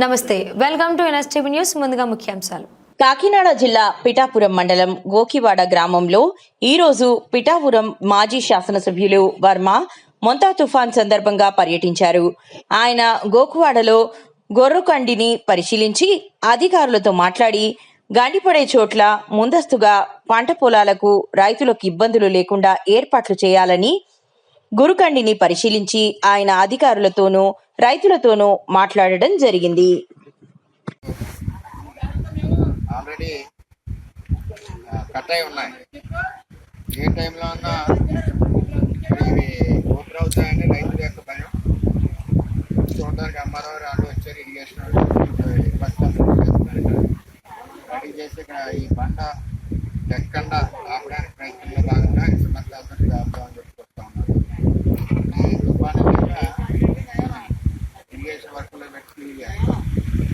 నమస్తే welcome to NSTV news. ముందుగా ముఖ్యాంశాలు. కాకినాడ జిల్లా పిఠాపురం మండలం గోకివాడ గ్రామంలో ఈరోజు పిఠాపురం మాజీ శాసనసభ్యులు వర్మ మొంతా తుఫాన్ సందర్భంగా పర్యటించారు. ఆయన గోకువాడలో గొర్రుకండిని పరిశీలించి అధికారులతో మాట్లాడి గండిపడే చోట్ల ముందస్తుగా పంట పొలాలకు రైతులకు ఇబ్బందులు లేకుండా ఏర్పాట్లు చేయాలని గురుకండిని పరిశీలించి ఆయన అధికారులతోనూ రైతులతోనూ మాట్లాడడం జరిగింది. ఆల్రెడీ కట్ అయి ఉన్నాయి. ఏ టైంలో అన్నా ఇవి ఓపెన్ అవుతాయని రైతుల యొక్క భయం. చూడడానికి అమ్మారావు రాళ్ళు వచ్చారు ఇరిగేషన్ రెడీ చేసి ఇక్కడ ఈ పంట ఎక్కకుండా ఆపడానికి ప్రయత్నంలో భాగంగా ఇసుమంత ఇరిగేషన్ వర్క్లో పెట్టి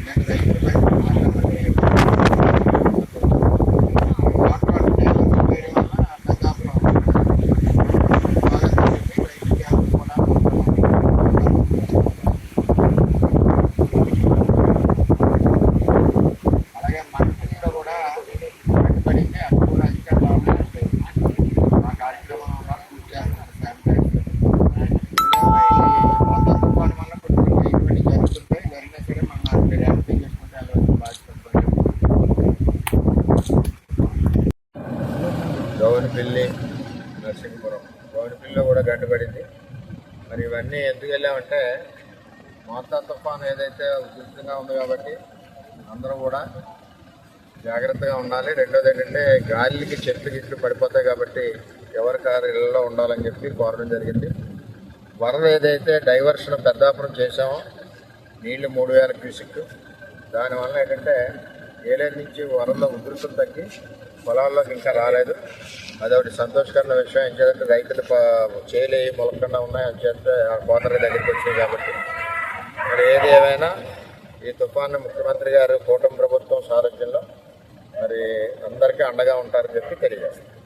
నేను రైతుల భయం గౌరిపల్లి నరసింహపురం. గౌరిపల్లిలో కూడా గడ్డపడింది మరి ఇవన్నీ ఎందుకు వెళ్ళామంటే మొత్తం తుఫాన్ ఏదైతే ఉధృతంగా ఉంది కాబట్టి అందరూ కూడా జాగ్రత్తగా ఉండాలి. రెండోది ఏంటంటే గాలికి చెట్లు గిట్లు పడిపోతాయి కాబట్టి ఎవరి కారు ఇళ్ళలో ఉండాలని చెప్పి కోరడం జరిగింది. వరద ఏదైతే డైవర్షన్ పెద్దాపురం చేశామో నీళ్ళు మూడు వేల క్యూసిక్ దానివల్ల ఏంటంటే ఏలేరు నుంచి వరద ఉధృతం తగ్గి పొలాల్లోకి ఇంకా రాలేదు. అదొకటి సంతోషకరమైన విషయం. ఏంటంటే రైతులు చేయలే మొలకుండా ఉన్నాయి అని చెప్తే ఆ కోతరి దగ్గరికి వచ్చినాయి కాబట్టి. మరి ఏది ఏమైనా ఈ తుఫాను ముఖ్యమంత్రి గారు కూటమి ప్రభుత్వం సారథ్యంలో మరి అందరికీ అండగా ఉంటారని చెప్పి తెలియజేస్తారు